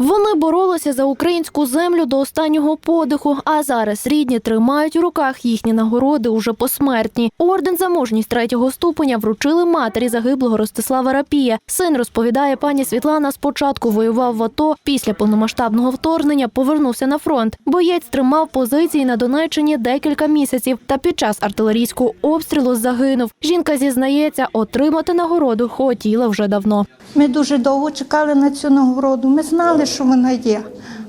Вони боролися за українську землю до останнього подиху, а зараз рідні тримають у руках їхні нагороди уже посмертні. Орден за мужність третього ступеня вручили матері загиблого Ростислава Рапія. Син розповідає, пані Світлана спочатку воював в АТО, після повномасштабного вторгнення повернувся на фронт. Боєць тримав позиції на Донеччині декілька місяців та під час артилерійського обстрілу загинув. Жінка зізнається, отримати нагороду хотіла вже давно. Ми дуже довго чекали на цю нагороду. Ми знали, що вона є,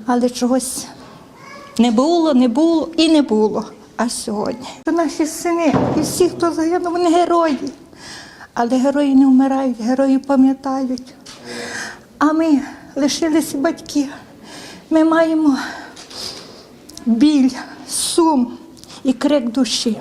але чогось не було, не було і не було. А сьогодні наші сини і всі, хто загинув, вони герої. Але герої не вмирають, герої пам'ятають. А ми лишилися батьків. Ми маємо біль, сум і крик душі.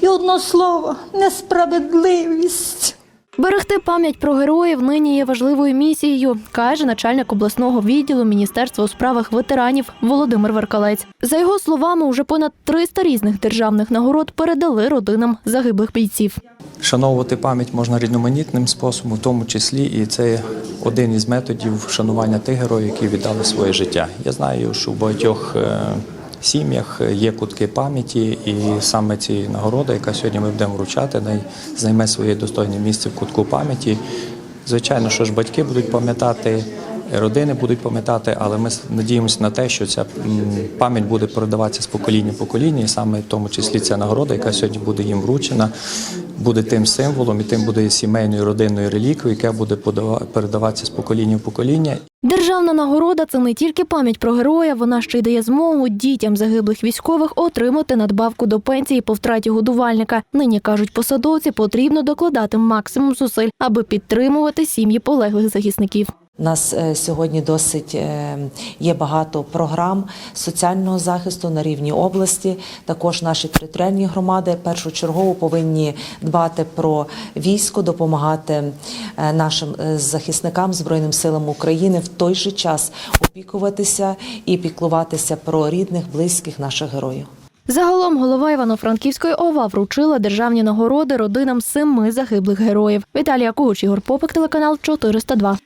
І одно слово несправедливість. Берегти пам'ять про героїв нині є важливою місією, каже начальник обласного відділу Міністерства у справах ветеранів Володимир Веркалець. За його словами, уже понад 300 різних державних нагород передали родинам загиблих бійців. Вшановувати пам'ять можна різноманітним способом, в тому числі і це один із методів вшанування тих героїв, які віддали своє життя. Я знаю, що в багатьох е, сім'ях є кутки пам'яті, і саме ці нагорода, яка сьогодні ми будемо вручати, займе своє достойне місце в кутку пам'яті. Звичайно, що ж батьки будуть пам'ятати. Родини будуть пам'ятати, але ми надіємося на те, що ця пам'ять буде передаватися з покоління в покоління, і саме в тому числі ця нагорода, яка сьогодні буде їм вручена, буде тим символом і тим буде сімейною родинною реліквією, яка буде передаватися з покоління в покоління. Державна нагорода це не тільки пам'ять про героя, вона ще й дає змогу дітям загиблих військових отримати надбавку до пенсії по втраті годувальника. Нині кажуть посадовці, потрібно докладати максимум зусиль, аби підтримувати сім'ї полеглих захисників. У нас е, сьогодні досить е, є багато програм соціального захисту на рівні області. Також наші територіальні громади першочергово повинні дбати про військо, допомагати нашим е, захисникам Збройним силам України в той же час опікуватися і піклуватися про рідних, близьких наших героїв. Загалом голова Івано-Франківської ОВА вручила державні нагороди родинам семи загиблих героїв. Віталія Куч, Ігор Попик, телеканал 402.